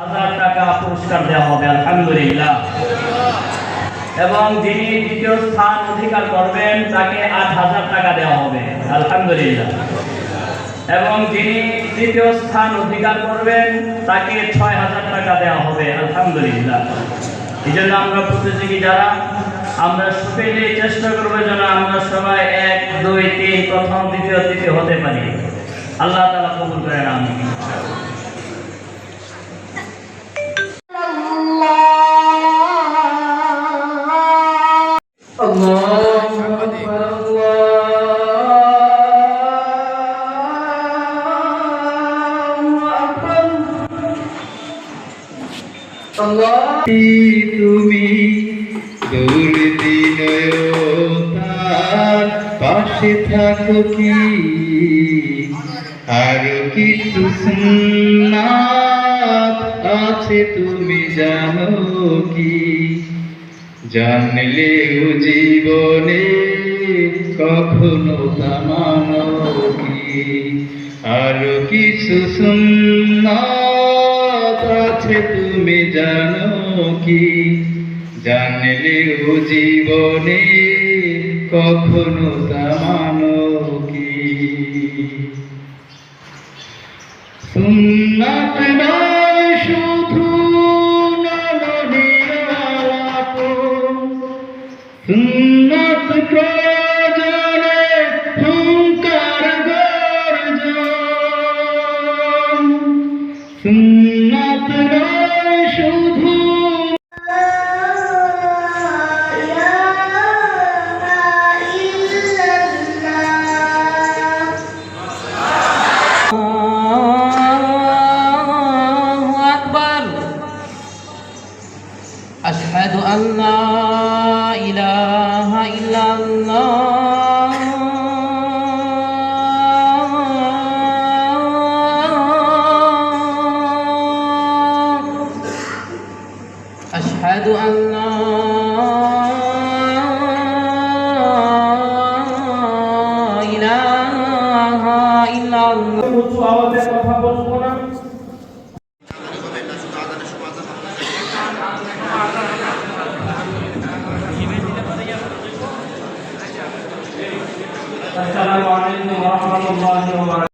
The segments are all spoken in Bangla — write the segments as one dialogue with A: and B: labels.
A: হাজার টাকা পুরস্কার দেওয়া হবে, আলহামদুলিল্লাহ। এবং যিনি দ্বিতীয় স্থান অধিকার করবেন, তাকে আট হাজার টাকা দেওয়া হবে, আলহামদুলিল্লাহ। এবং যিনি তৃতীয় স্থান অধিকার করবেন, তাকে ছয় হাজার টাকা দেওয়া হবে, আলহামদুলিল্লাহ। এই জন্য আমরা প্রতিযোগী যারা, আমরা সকলে চেষ্টা করব যেন আমরা সবাই এক, দুই, তিন, প্রথম, দ্বিতীয়, তৃতীয় হতে পারি। আল্লাহ তালা কবুল করেন আমি
B: তুমি দূর দিনতার পাশে থাকো কি? আরও কিছু সুন্নাত আছে তুমি জানো কি? জানলেও জীবনে কখনো তামানো কি? আরও কিছু সুন্নাত আছে, তুমি জানো কি? জানলেও জীবনে কখনো তামানো কি? সুন্নাত নয় শুধু সুন্নাত প্রয়োজনে সুন্নাত নয় শুধু
C: الله أكبر أشهد أن لا إله إلا الله أشهد أن لا إله إلا الله
A: উঁচু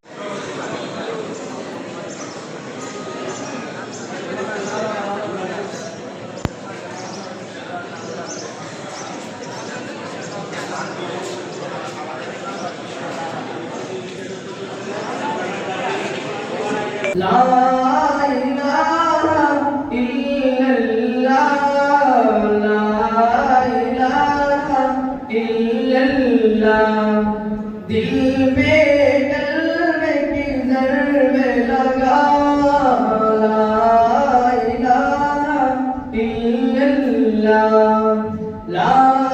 A: دل پہ قلب کی ضرب لگا لا الہ
C: الا